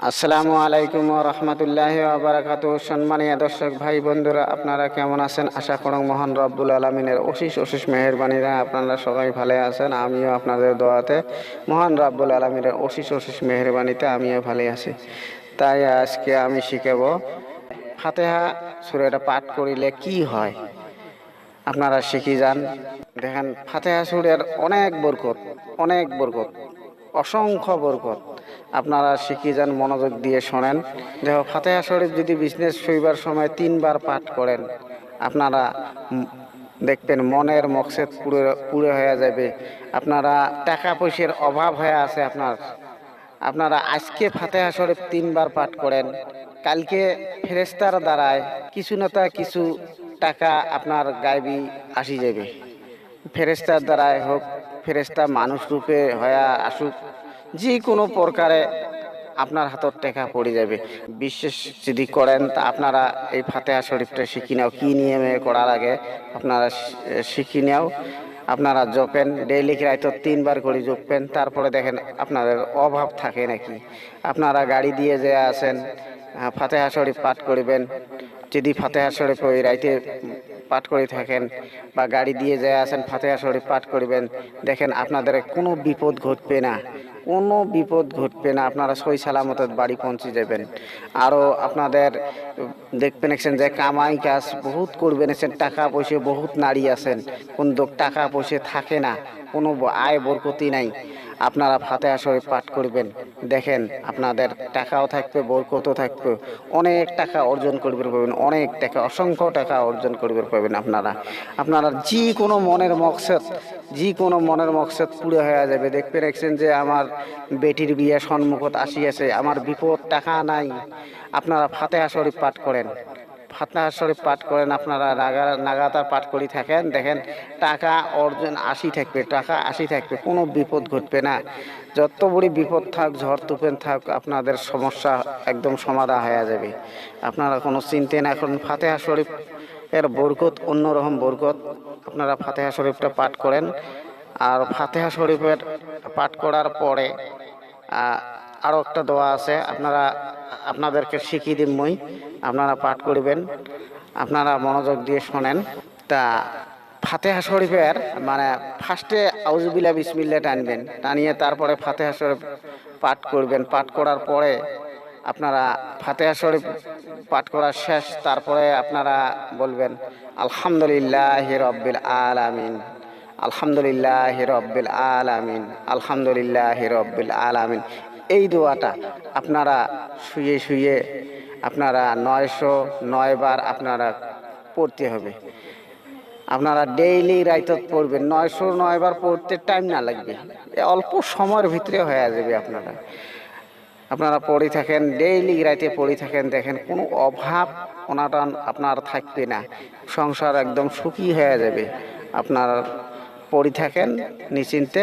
আসসালামু আলাইকুম রহমতুল্লাহ আবরাকাত সম্মানীয় দর্শক, ভাই, বন্ধুরা, আপনারা কেমন আছেন? আশা করং মহান রব্বুল আলমিনের অশিস অশিস মেহরবানিরা আপনারা সবাই ভালো আছেন। আমিও আপনাদের দোয়াতে মহান রব্বুল আলমিনের অশিস অশিস মেহরবানিতে আমিও ভালো আছি। তাই আজকে আমি শিখাব ফাতেহা সুরেটা পাঠ করিলে কি হয়? আপনারা শিখি যান। দেখেন, ফাতেহা সুরের অনেক বরকত অনেক বরকত, অসংখ্য বরকত। আপনারা শিখি যান, মনোযোগ দিয়ে শোনেন। দেখো ফাতেহা শরীফ যদি বিজনেস শৈবার সময় তিনবার পাঠ করেন, আপনারা দেখবেন মনের মকসেদ পুরো পুরো হয়ে যাবে। আপনারা টাকা পয়সার অভাব হয়ে আছে আপনার। আপনারা আজকে ফাতেহা শরীফ তিনবার পাঠ করেন, কালকে ফেরেস্তার দ্বারায় কিছু না কিছু টাকা আপনার গাইবি আসি যাবে। ফেরেস্তার দ্বারাই হোক ফেরেস্তা মানুষ রূপে হয়ে আসুক যে কোনো প্রকারে আপনার হাতত টেকা পড়ে যাবে। বিশেষ যদি করেন, তা আপনারা এই ফাতেহা শরীফটা শিখি নাও। কী নিয়মে করার আগে আপনারা শিখি নাও। আপনারা জপেন, ডেইলি রাইতো তিনবার করে জপবেন তারপরে দেখেন আপনাদের অভাব থাকে নাকি। আপনারা গাড়ি দিয়ে যে আসেন ফাতেহা শরীফ পাঠ করিবেন। যদি ফাতেহা শরীফ ওই রাইতে পাঠ করে থাকেন বা গাড়ি দিয়ে যায় আসেন ফাতেহা শরীফ পাঠ করবেন, দেখেন আপনাদের কোনো বিপদ ঘটবে না। কোনো বিপদ ঘটবে না। আপনারা সই সালামত বাড়ি পৌঁছে যাবেন। আরও আপনাদের দেখবেন একছেন যে কামাই কাজ বহুত করবেন একছেন টাকা পয়সা বহুত নারী আছেন। কোন টাকা পয়সা থাকে না। কোনো আয় বরকতি নাই। আপনারা ফাতেহা শরীফ পাঠ করবেন। দেখেন, আপনাদের টাকাও থাকবে, বরকতও থাকবে। অনেক টাকা অর্জন করবে পাবেন। অনেক টাকা, অসংখ্য টাকা অর্জন করবে পাবেন আপনারা। আপনারা যে কোনো মনের মকসদ, যে কোনো মনের মকসদ পুরো হয়ে যাবে। দেখতে রাখছেন যে আমার বেটির বিয়ে সম্মুখত আসিয়াছে। আমার বিপদ টাকা নাই। আপনারা ফাতেহা শরীফ পাঠ করেন। ফাতনাহ শরীফ পাঠ করেন, আপনারা নাগা নাগাতার পাঠ করি থাকেন। দেখেন, টাকা অর্জন আসি থাকবে, টাকা আসি থাকবে, কোনো বিপদ ঘটবে না। যত বড় বিপদ থাক, ঝড় তুফান থাক, আপনাদের সমস্যা একদম সমাধা হয়ে যাবে। আপনারা কোনো চিন্তা না করুন, ফাতেহা শরীফ এর বরকত, অন্যরকম বরকত, আপনারা ফাতেহা শরীফটা পাঠ করেন। আর ফাতেহা শরীফের পাঠ করার পরে আরও একটা দোয়া আছে। আপনারা, আপনাদেরকে শিখিয়ে দিন মই। আপনারা পাঠ করবেন। আপনারা মনোযোগ দিয়ে শোনেন। তা ফাতেহা শরীফের মানে ফার্স্টে আউজুবিল্লা বিসমিল্লা টানবেন। টানিয়ে তারপরে ফাতেহা শরীফ পাঠ করবেন। পাঠ করার পরে আপনারা ফাতেহা শরীফ পাঠ করার শেষ, তারপরে আপনারা বলবেন, আলহামদুলিল্লাহ রব্বিল আলামিন। আলহামদুলিল্লাহ রব্বিল আলামিন। আলহামদুলিল্লাহ রব্বিল আলামিন। এই দোয়াটা আপনারা শুয়ে শুয়ে, আপনারা নয়শো নয়বার আপনারা পড়তে হবে। আপনারা ডেইলি রাইতত পড়বেন, নয়শো নয়বার পড়তে টাইম না লাগবে। অল্প সময়ের ভিতরে হয়ে যাবে আপনারা। আপনারা পড়ে থাকেন ডেইলি রাইতে পড়ে থাকেন, দেখেন কোনো অভাব অনাটন আপনার থাকবে না। সংসার একদম সুখী হয়ে যাবে। আপনার পড়ে থাকেন, নিশ্চিন্তে